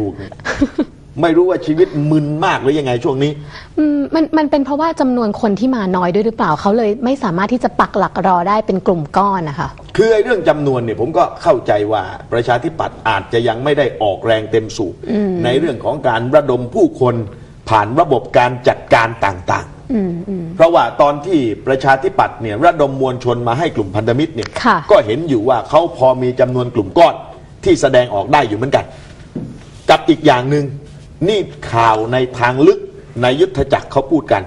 ถูกเนี่ยไม่รู้ว่าชีวิตมึนมากหรือยังไงช่วงนี้ อืมมันมันเป็นเพราะว่าจำนวนคนที่มาน้อยด้วยหรือเปล่าเขาเลยไม่สามารถที่จะปักหลักรอได้เป็นกลุ่มก้อนนะคะ คือไอ้เรื่องจำนวนเนี่ยผมก็เข้าใจว่าประชาธิปัตย์อาจจะยังไม่ได้ออกแรงเต็มสูบในเรื่องของการระดมผู้คนผ่านระบบการจัดการต่างอืมอืมๆเพราะว่าตอนที่ประชาธิปัตย์เนี่ยระดมมวลชนมาให้กลุ่มพันธมิตรเนี่ยค่ะ ก็เห็นอยู่ว่าเขาพอมีจำนวนกลุ่มก้อนที่แสดงออกได้อยู่เหมือนกัน กับอีกอย่างหนึ่งนี่ข่าวในทางลึกในยุทธจักรเขาพูดกัน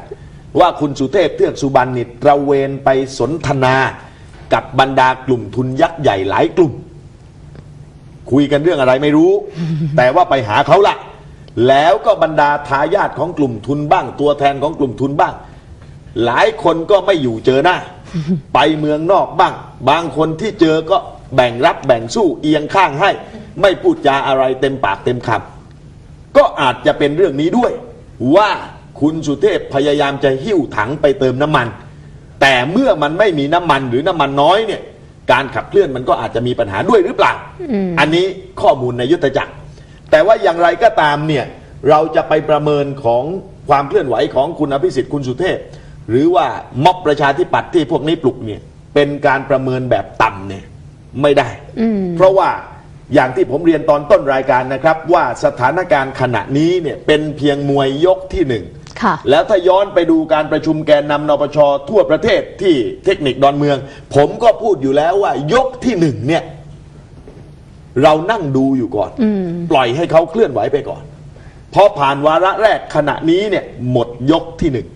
ว่าคุณสุเทพเทือกสุบรรณนิตระเวนไปสนทนากับบรรดากลุ่มทุนยักษ์ใหญ่หลายกลุ่ม คุยกันเรื่องอะไรไม่รู้ แต่ว่าไปหาเขาละแล้วก็บรรดาทายาทของกลุ่มทุนบ้าง ตัวแทนของกลุ่มทุนบ้าง หลายคนก็ไม่อยู่เจอหน้า ไปเมืองนอกบ้าง บางคนที่เจอก็แบ่งรับแบ่งสู้เอียงข้างให้ ไม่พูดจาอะไรเต็มปากเต็มคำก็อาจจะเป็นเรื่องนี้ด้วย ว่าคุณสุเทพพยายามจะหิ้วถังไปเติมน้ำมัน แต่เมื่อมันไม่มีน้ำมันหรือน้ำมันน้อยเนี่ย การขับเคลื่อนมันก็อาจจะมีปัญหาด้วยหรือเปล่าอันนี้ข้อมูลในยุทธจักร แต่ว่าอย่างไรก็ตามเนี่ยเราจะไปประเมินของความเคลื่อนไหวของคุณอภิสิทธิ์คุณสุเทพ หรือว่าม็อบประชาธิปัตย์ที่พวกนี้ปลุกเนี่ยเป็นการประเมินแบบต่ำเนี่ยไม่ได้ เพราะว่า อย่างที่ผมเรียนตอนต้นรายการนะครับ ว่าสถานการณ์ขณะนี้เนี่ยเป็นเพียงมวยยกที่หนึ่งค่ะแล้วถ้าย้อนไปดูการประชุมแกนนำนปชทั่วประเทศที่เทคนิคดอนเมือง ผมก็พูดอยู่แล้วว่ายกที่หนึ่งเนี่ยเรานั่งดูอยู่ก่อนปล่อยให้เขาเคลื่อนไหวไปก่อน พอผ่านวาระแรกขณะนี้เนี่ยหมดยกที่หนึ่ง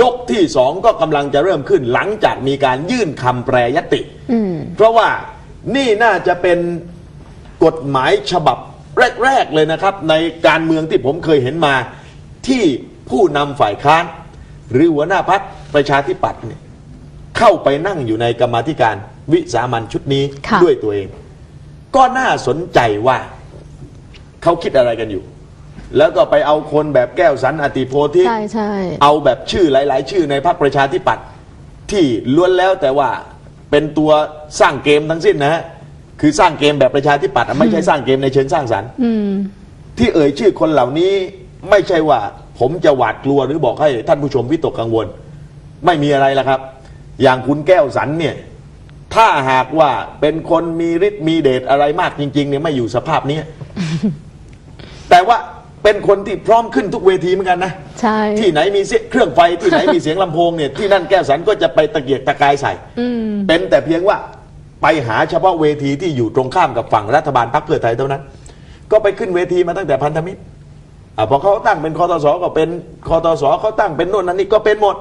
ยกที่สองก็กำลังจะเริ่มขึ้นหลังจากมีการยื่นคำแปรยติ อืม เพราะว่านี่น่าจะเป็น กฎหมายฉบับแรก ๆ เลยนะครับ ในการเมืองที่ผมเคยเห็นมาที่ผู้นำฝ่ายค้าน หรือหัวหน้าพักประชาธิปัตย์เนี่ยเข้าไปนั่งอยู่ในกรรมาธิการวิสามันชุดนี้ค่ะ ด้วยตัวเอง ก็น่าสนใจว่าเขาคิดอะไรกันอยู่ แล้วก็ไปเอาคนแบบแก้วสันอติโพธิ ใช่ใช่ เอาแบบชื่อหลาย ๆ ชื่อในพรรคประชาธิปัตย์ที่ล้วนแล้วแต่ว่าเป็นตัวสร้างเกมทั้งสิ้นนะฮะ คือสร้างเกมแบบประชาธิปัตย์อะไม่ใช่สร้างเกมในเชิงสร้างสรรค์ อืม ที่เอ่ยชื่อคนเหล่านี้ไม่ใช่ว่า ผมจะหวาดกลัวหรือบอกให้ท่านผู้ชมวิตกกังวล ไม่มีอะไรละครับ อย่างคุณแก้วสันเนี่ย ถ้าหากว่าเป็นคนมีฤทธิ์มีเดชอะไรมากจริง ๆ เนี่ยไม่อยู่สภาพนี้ แต่ว่าเป็นคนที่พร้อมขึ้นทุกเวทีเหมือนกันนะ ใช่ ที่ไหนมีเสียเครื่องไฟที่ไหนมีเสียงลำโพงเนี่ยที่นั่นแก้วสันก็จะไปตะเกียกตะกายใส่ อืม เป็นแต่เพียงว่า ไปหาเฉพาะเวทีที่อยู่ตรงข้ามกับฝั่งรัฐบาลพรรคเพื่อไทยเท่านั้น ก็ไปขึ้นเวทีมาตั้งแต่พันธมิตรอะพอเขาตั้งเป็นคอตสก็เป็นคอตสเขาตั้งเป็นโน่นนั่นนี่ก็เป็นหมด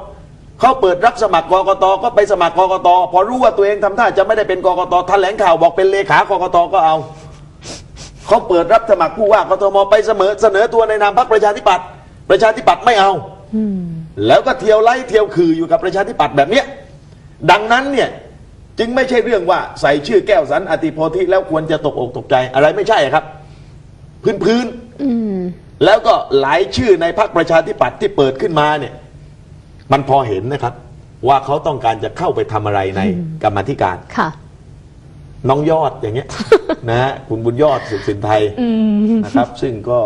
เขาเปิดรับสมัครกกตก็ไปสมัครกกตพอรู้ว่าตัวเองทำท่าจะไม่ได้เป็นกกตแถลงข่าวบอกเป็นเลขากกตก็เอาเขาเปิดรับสมัครผู้ว่ากทมไปเสมอเสนอตัวในนามพรรคประชาธิปัตย์ประชาธิปัตย์ไม่เอาแล้วก็เที่ยวไล่เที่ยวคืออยู่กับประชาธิปัตย์แบบเนี้ยดังนั้นเนี่ย จึงไม่ใช่เรื่องว่าใส่ชื่อแก้วสันอติโพธิแล้วควรจะตกอกตกใจอะไรไม่ใช่ครับ พื้นพื้นๆอืมแล้วก็หลายชื่อในพรรคประชาธิปัตย์ที่เปิดขึ้นมาเนี่ย มันพอเห็นนะครับ ว่าเขาต้องการจะเข้าไปทำอะไรในกรรมาธิการค่ะ น้องยอดอย่างเงี้ย นะฮะคุณบุญยอดสุขสินไทยนะครับ ซึ่งก็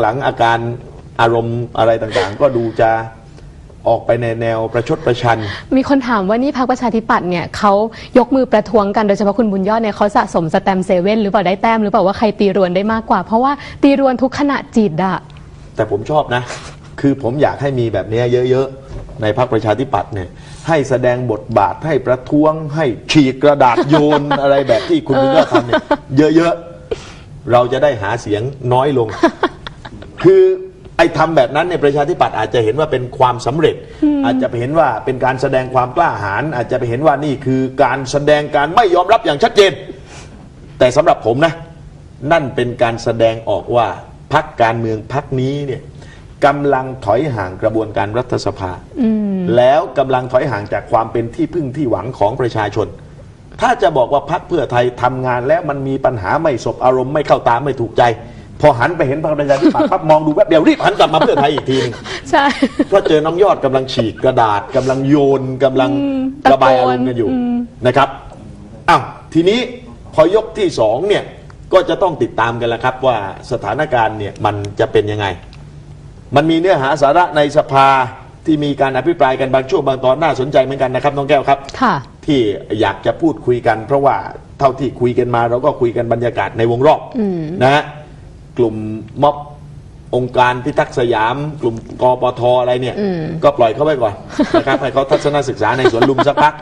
หลังๆอาการอารมณ์อะไรต่างๆ ก็ดูจะ ออกไปในแนวประชดประชัน มีคนถามว่านี่พรรคประชาธิปัตย์เนี่ยเขายกมือประท้วงกันโดยเฉพาะคุณบุญยอดเนี่ยเขาสะสมสแตมเซเว่นหรือเปล่าได้แต้มหรือเปล่าว่าใครตีรวนได้มากกว่า เพราะว่าตีรวนทุกขณะจิตอะแต่ผมชอบนะ คือผมอยากให้มีแบบนี้เยอะๆ ในพรรคประชาธิปัตย์เนี่ยให้แสดงบทบาทให้ประท้วง ให้ฉีกกระดาษโยน อะไรแบบที่คุณบุญยอดทำเนี่ยเยอะๆเราจะได้หาเสียงน้อยลง คือ ไอ้ทำแบบนั้นในยประชาธิปัตย์อาจจะเห็นว่าเป็นความสำเร็จ อาจจะไปเห็นว่าเป็นการแสดงความกล้าหาญอาจจะไปเห็นว่านี่คือการแสดงการไม่ยอมรับอย่างชัดเจน แต่สำหรับผมนะ นั่นเป็นการแสดงออกว่าพักการเมืองพักนี้เนี่ยกำลังถอยห่างกระบวนการรัฐสภาแล้วกำลังถอยห่างจากความเป็นที่พึ่งที่หวังของประชาชน ถ้าจะบอกว่าพักเพื่อไทยทำงานแล้วมันมีปัญหาไม่สบอารมณ์ไม่เข้าตามไม่ถูกใจพ อหันไปเห็นพรรคประชาธิปัตย์ปั๊บมองดูแป๊บเดียวรีบหันกลับมาเพื่อไทยอีกทีหนึงใช่เพราะเจอน้องยอดกำลังฉีกกระดาษกำลังโยนกำลังระบายอารมณ์กันอยู่นะครับอ้าวทีนี้พอยกที่สองเนี่ยก็จะต้องติดตามกันแล้วครับว่าสถานการณ์เนี่ยมันจะเป็นยังไง มันมีเนื้อหาสาระในสภาที่มีการอภิปรายกันบางช่วงบางตอนน่าสนใจเหมือนกันนะครับน้องแก้วครับ ค่ะ ที่อยากจะพูดคุยกัน เพราะว่าเท่าที่คุยกันมาเราก็คุยกันบรรยากาศในวงรอบอืม นะฮะ กลุ่มม็อบองค์การพิทักษ์สยาม กลุ่มกปทอะไรเนี่ย อืม ก็ปล่อยเขาไว้ก่อนนะครับ ให้เขาทัศนศึกษาในสวนลุมสักพัก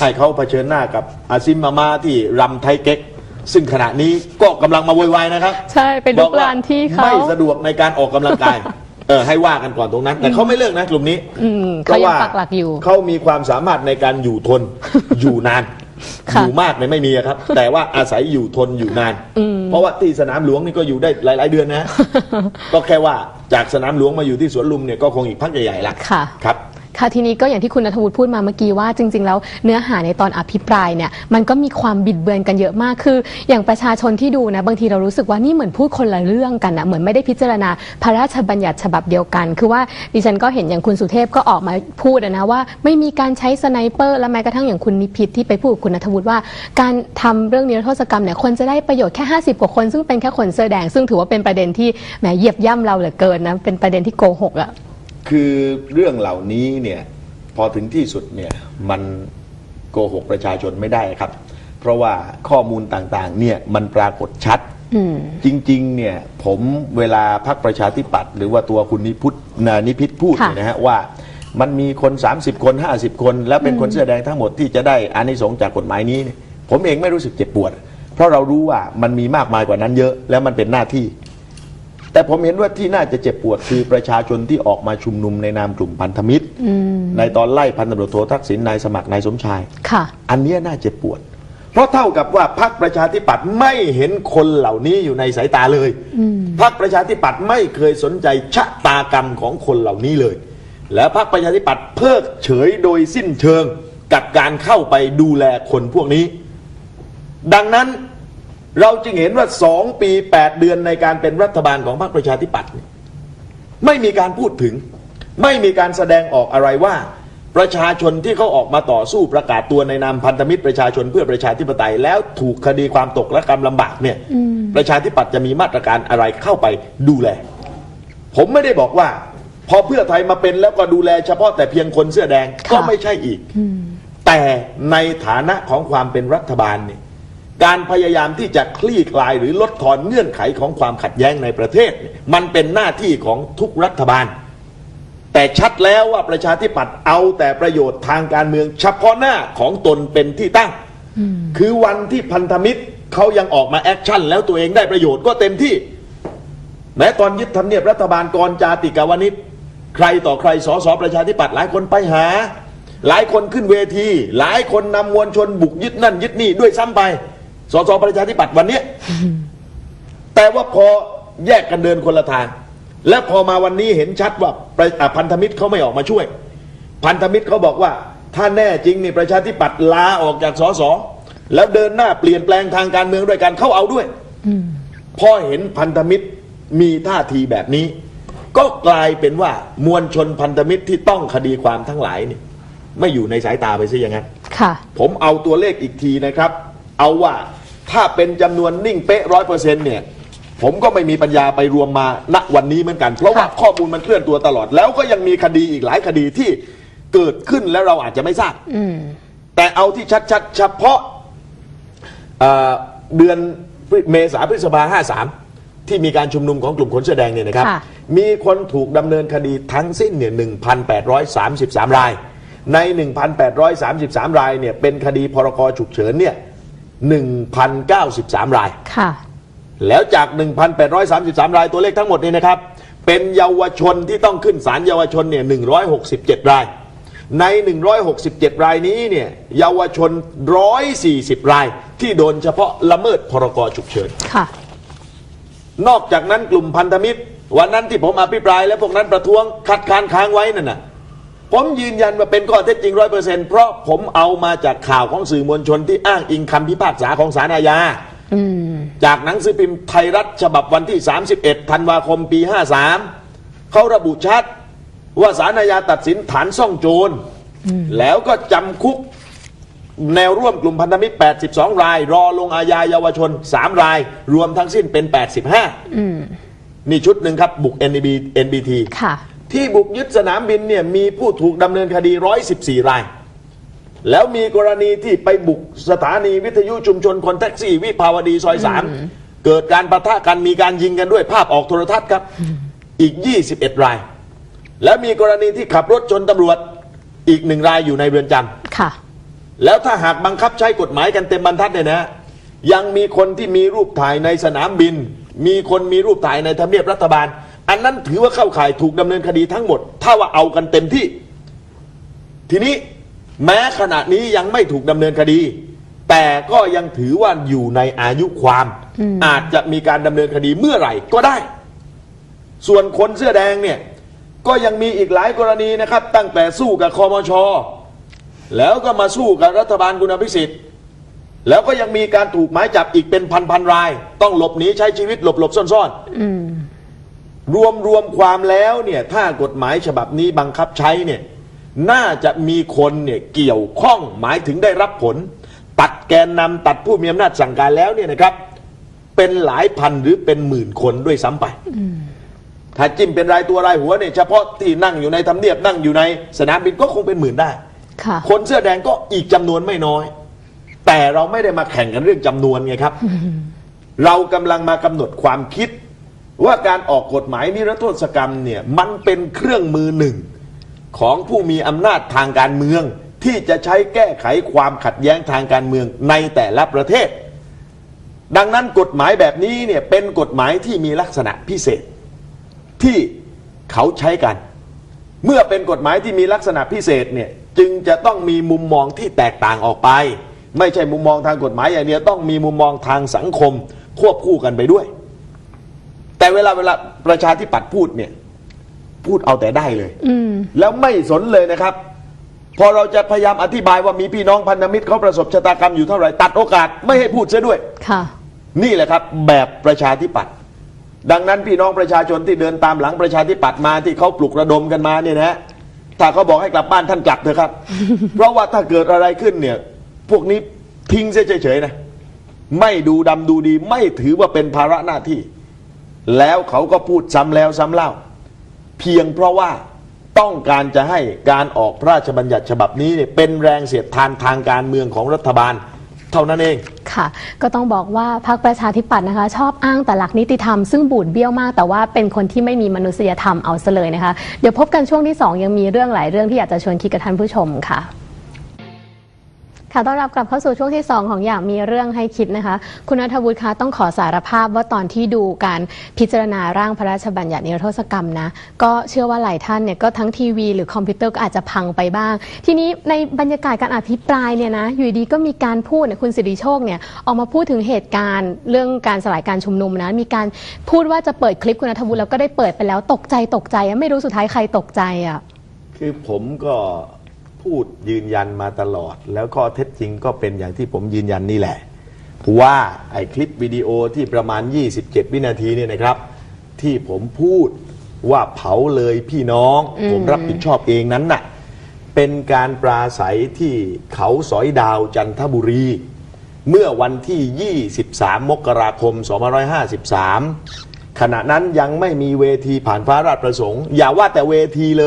ให้เขาเผชิญหน้ากับอาซิมมามาที่รำไทยเก๊ก ซึ่งขณะนี้ก็กำลังมาโวยวายนะครับ ใช่เป็นลูกหลานที่เขา ไม่สะดวกในการออกกำลังกาย เออให้ว่ากันก่อนตรงนั้น แต่เขาไม่เลิกนะกลุ่มนี้อืมเขายังปักหลักอยู่ เขามีความสามารถในการอยู่ทน อยู่นาน ค่ะอยู่มากเนี่ยไม่มีอะครับ แต่ว่าอาศัยอยู่ทนอยู่นานเพราะว่าที่สนามหลวงนี่ก็อยู่ได้หลาย ๆ เดือนนะ ก็แค่ว่าจากสนามหลวงมาอยู่ที่สวนลุมเนี่ยก็คงอีกพักใหญ่ๆละค่ะ ครับ ค่ะทีนี้ก็อย่างที่คุณนัทวุฒิพูดมาเมื่อกี้ว่าจริง ๆ แล้วเนื้อหาในตอนอภิปรายเนี่ยมันก็มีความบิดเบือนกันเยอะมากคือ อย่างประชาชนที่ดูนะบางทีเรารู้สึกว่านี่เหมือนพูดคนละเรื่องกันนะเหมือนไม่ได้พิจารณาพระราชบัญญัติฉบับเดียวกัน คือว่าดิฉันก็เห็นอย่างคุณสุเทพก็ออกมาพูดนะว่าไม่มีการใช้สไนเปอร์และแม้กระทั่งอย่างคุณนิพิษที่ไปพูดกับคุณนัทวุฒิว่า การทำเรื่องนิรโทษกรรมเนี่ยคนจะได้ประโยชน์แค่ 50กว่าคน ซึ่งเป็นแค่คนเสื้อแดงซึ่งถือว่าเป็นประเด็นที่แหมเหยียบย่ำเราเหลือเกินนะเป็นประเด็นที่โกหกอะ คือเรื่องเหล่านี้เนี่ยพอถึงที่สุดเนี่ยมันโกหกประชาชนไม่ได้ครับ เพราะว่าข้อมูลต่างๆเนี่ยมันปรากฏชัดอืมจริงๆเนี่ยผมเวลาพักประชาธิปัตย์หรือว่าตัวคุณนิพุทธนานิพิษพูดค่ะ เนี่ยนะฮะว่ามันมีคน 30 คน 50 คน แล้วเป็นคนเสื้อแดงทั้งหมดที่จะได้อานิสงส์จากกฎหมายนี้เนี่ยผมเองไม่รู้สึกเจ็บปวด เพราะเรารู้ว่ามันมีมากมายกว่านั้นเยอะแล้วมันเป็นหน้าที่ แต่ผมเห็นว่าที่น่าจะเจ็บปวดคือประชาชนที่ออกมาชุมนุมในนามกลุ่มพันธมิตร ในตอนไล่พันตำรวจโททักษิณนายสมัครนายสมชายค่ะ อันเนี้ยน่าเจ็บปวด เพราะเท่ากับว่าพรรคประชาธิปัตย์ไม่เห็นคนเหล่านี้อยู่ในสายตาเลยพรรคประชาธิปัตย์ไม่เคยสนใจชะตากรรมของคนเหล่านี้เลย แล้วพรรคประชาธิปัตย์เพิกเฉยโดยสิ้นเชิงกับการเข้าไปดูแลคนพวกนี้ ดังนั้น เราจึงเห็นว่าสองปีแปดเดือนในการเป็นรัฐบาลของพรรคประชาธิปัตย์เนี่ยไม่มีการพูดถึง ไม่มีการแสดงออกอะไรว่า ประชาชนที่เขาออกมาต่อสู้ประกาศตัวในนามพันธมิตรประชาชนเพื่อประชาธิปไตย แล้วถูกคดีความตกและกรรมลำบากเนี่ยประชาธิปัตย์จะมีมาตรการอะไรเข้าไปดูแล ผมไม่ได้บอกว่า พอเพื่อไทยมาเป็นแล้วก็ดูแลเฉพาะแต่เพียงคนเสื้อแดงก็ค่ะไม่ใช่อีก แต่ในฐานะของความเป็นรัฐบาลเนี่ย การพยายามที่จะคลี่คลายหรือลดทอนเงื่อนไขของความขัดแย้งในประเทศเนี่ยมันเป็นหน้าที่ของทุกรัฐบาล แต่ชัดแล้วว่าประชาธิปัตย์เอาแต่ประโยชน์ทางการเมืองเฉพาะหน้าของตนเป็นที่ตั้ง คือวันที่พันธมิตรเขายังออกมาแอคชั่น แล้วตัวเองได้ประโยชน์ก็เต็มที่แม้ตอนยึดทำเนียบรัฐบาลกรจาติกาวนิชใครต่อใครสสประชาธิปัตย์หลายคนไปหา หลายคนขึ้นเวที หลายคนนำมวลชนบุกยึดนั่นยึดนี่ด้วยซ้ำไป สสประชาธิปัตย์วันเนี้ยแต่ว่าพอแยกกันเดินคนละทาง และพอมาวันนี้เห็นชัดว่าประอะพันธมิตรเขาไม่ออกมาช่วย พันธมิตรเขาบอกว่า ถ้าแน่จริงนี่ประชาธิปัตย์ลาออกจากสสแล้วเดินหน้าเปลี่ยนแปลงทางการเมืองด้วยกันเข้าเอาด้วยพอเห็นพันธมิตรมีท่าทีแบบนี้ ก็กลายเป็นว่ามวลชนพันธมิตรที่ต้องคดีความทั้งหลายเนี่ยไม่อยู่ในสายตาไปซะอย่างนั้นค่ะ ผมเอาตัวเลขอีกทีนะครับ เอาว่า ถ้าเป็นจำนวนนิ่งเป๊ะร้อยเปอร์เซ็นต์เนี่ย ผมก็ไม่มีปัญญาไปรวมมาณวันนี้เหมือนกัน เพราะว่าค่ะข้อมูลมันเคลื่อนตัวตลอด แล้วก็ยังมีคดีอีกหลายคดีที่เกิดขึ้นแล้วเราอาจจะไม่ทราบ อืม แต่เอาที่ชัดๆเฉพาะเอ่อเดือนเมษาพฤษภาห้าสามที่มีการชุมนุมของกลุ่มคนเสื้อแดงเนี่ยนะครับ ค่ะ มีคนถูกดำเนินคดีทั้งสิ้นเนี่ย1,833 ราย ใน 1,833 รายเนี่ยเป็นคดีพรกฉุกเฉินเนี่ย 1,093 ราย ค่ะ แล้วจาก 1,833 รายตัวเลขทั้งหมดนี่นะครับ เป็นเยาวชนที่ต้องขึ้นศาลเยาวชนเนี่ย167 ราย ใน 167 รายนี้เนี่ยเยาวชน 140 ราย ที่โดนเฉพาะละเมิดพรกฉุกเฉิน ค่ะ นอกจากนั้นกลุ่มพันธมิตร วันนั้นที่ผมอภิปรายและพวกนั้นประท้วงคัดค้านค้างไว้นั่นน่ะ ผมยืนยันว่าเป็นข้อเท็จจริงร้อยเปอร์เซ็นต์เพราะผมเอามาจากข่าวของสื่อมวลชนที่อ้างอิงคำพิพากษาของศาลอาญาอืมจากหนังสือพิมพ์ไทยรัฐฉบับวันที่ 31 ธันวาคมปี 53 เขาระบุชัดว่าสารอาญาตัดสินฐานซ่องโจร แล้วก็จำคุกแนวร่วมกลุ่มพันธมิตร 82 ราย รอลงอาญาเยาวชน 3 ราย รวมทั้งสิ้นเป็น 85นี่ชุดหนึ่งครับ บุก NB NBT ค่ะ ที่บุกยึดสนามบินเนี่ยมีผู้ถูกดำเนินคดี 114 ราย แล้วมีกรณีที่ไปบุกสถานีวิทยุชุมชนคนแท็กซี่ วิภาวดีซอยสามเกิดการประทะกันมีการยิงกันด้วยภาพออกโทรทัศน์ครับ อีก 21 ราย แล้วมีกรณีที่ขับรถชนตำรวจอีกหนึ่งรายอยู่ในเรือนจำค่ะ แล้วถ้าหากบังคับใช้กฎหมายกันเต็มบรรทัดเนี่ยนะ ยังมีคนที่มีรูปถ่ายในสนามบิน มีคนมีรูปถ่ายในทำเนียบรัฐบาล อันนั้นถือว่าเข้าข่ายถูกดำเนินคดีทั้งหมด ถ้าว่าเอากันเต็มที่ ทีนี้แม้ขณะนี้ยังไม่ถูกดำเนินคดี แต่ก็ยังถือว่าอยู่ในอายุความ อาจจะมีการดำเนินคดีเมื่อไหร่ก็ได้ ส่วนคนเสื้อแดงเนี่ย ก็ยังมีอีกหลายกรณีนะครับ ตั้งแต่สู้กับคอมชแล้วก็มาสู้กับรัฐบาลคุณอภิสิทธิ์แล้วก็ยังมีการถูกหมายจับอีกเป็นพันพันๆราย ต้องหลบหนีใช้ชีวิตหลบหลบซ่อนซ่อนๆ รวมรวมความแล้วเนี่ยถ้ากฎหมายฉบับนี้บังคับใช้เนี่ยน่าจะมีคนเนี่ยเกี่ยวข้องหมายถึงได้รับผล ตัดแกนนำตัดผู้มีอำนาจสั่งการแล้วเนี่ยนะครับ เป็นหลายพันหรือเป็นหมื่นคนด้วยซ้ำไปถ้าจิ้มเป็นรายตัวรายหัวเนี่ยเฉพาะที่นั่งอยู่ในทำเนียบนั่งอยู่ในสนามบินก็คงเป็นหมื่นได้ค่ะคนเสื้อแดงก็อีกจำนวนไม่น้อย แต่เราไม่ได้มาแข่งกันเรื่องจำนวนไงครับ เรากำลังมากำหนดความคิด ว่าการออกกฎหมายนิรโทษกรรมเนี่ยมันเป็นเครื่องมือหนึ่ง ของผู้มีอำนาจทางการเมือง ที่จะใช้แก้ไขความขัดแย้งทางการเมืองในแต่ละประเทศ ดังนั้นกฎหมายแบบนี้เนี่ยเป็นกฎหมายที่มีลักษณะพิเศษ ที่เขาใช้กัน เมื่อเป็นกฎหมายที่มีลักษณะพิเศษเนี่ยจึงจะต้องมีมุมมองที่แตกต่างออกไป ไม่ใช่มุมมองทางกฎหมายอย่างเดียวต้องมีมุมมองทางสังคมควบคู่กันไปด้วย แต่เวลาเวลาประชาธิปัตย์พูดเนี่ยพูดเอาแต่ได้เลย อืม แล้วไม่สนเลยนะครับ พอเราจะพยายามอธิบายว่ามีพี่น้องพันธมิตรเขาประสบชะตากรรมอยู่เท่าไหร่ตัดโอกาสไม่ให้พูดเสียด้วย ค่ะ นี่แหละครับแบบประชาธิปัตย์ดังนั้นพี่น้องประชาชนที่เดินตามหลังประชาธิปัตย์มาที่เขาปลุกระดมกันมาเนี่ยนะถ้าเขาบอกให้กลับบ้านท่านกลับเถอะครับ เพราะว่าถ้าเกิดอะไรขึ้นเนี่ย พวกนี้ทิ้งเสียเฉยๆนะ ไม่ดูดำดูดีไม่ถือว่าเป็นภาระหน้าที่ แล้วเขาก็พูดซ้ำแล้วซ้ำเล่า เพียงเพราะว่าต้องการจะให้การออกพระราชบัญญัติฉบับนี้เนี่ยเป็นแรงเสียดทานทางการเมืองของรัฐบาล เท่านั้นเอง ค่ะ ก็ต้องบอกว่าพรรคประชาธิปัตย์นะคะ ชอบอ้างแต่หลักนิติธรรมซึ่งบูดเบี้ยวมาก แต่ว่าเป็นคนที่ไม่มีมนุษยธรรมเอาซะเลยนะคะ เดี๋ยวพบกันช่วงที่ 2 ยังมีเรื่องหลายเรื่องที่อยากจะชวนคิดกับท่านผู้ชมค่ะ ค่ะต้อนรับกลับเข้าสู่ช่วงที่ 2 ของอย่างมีเรื่องให้คิดนะคะ คุณนัทวุฒิคะต้องขอสารภาพว่าตอนที่ดูการพิจารณาร่างพระราชบัญญัตินิรโทษกรรมนะ ก็เชื่อว่าหลายท่านเนี่ยก็ทั้งทีวีหรือคอมพิวเตอร์ก็อาจจะพังไปบ้าง ทีนี้ในบรรยากาศการอภิปรายเนี่ยนะอยู่ดีก็มีการพูดเนี่ยคุณสิริโชคเนี่ยออกมาพูดถึงเหตุการณ์เรื่องการสลายการชุมนุมนะมีการพูดว่าจะเปิดคลิปคุณนัทวุฒิแล้วก็ได้เปิดไปแล้วตกใจตกใจไม่รู้สุดท้ายใครตกใจอะคือผมก็ พูดยืนยันมาตลอด แล้วข้อเท็จจริงก็เป็นอย่างที่ผมยืนยันนี่แหละ ว่าไอ้คลิปวิดีโอที่ประมาณ 27 วินาทีเนี่ยนะครับ ที่ผมพูดว่าเผาเลยพี่น้อง ผมรับผิดชอบเองนั้นน่ะเป็นการปราศัยที่เขาสอยดาวจันทบุรี เมื่อวันที่ 23 มกราคม 2553 ขณะนั้นยังไม่มีเวทีผ่านฟ้าราชประสงค์ อย่าว่าแต่เวทีเลย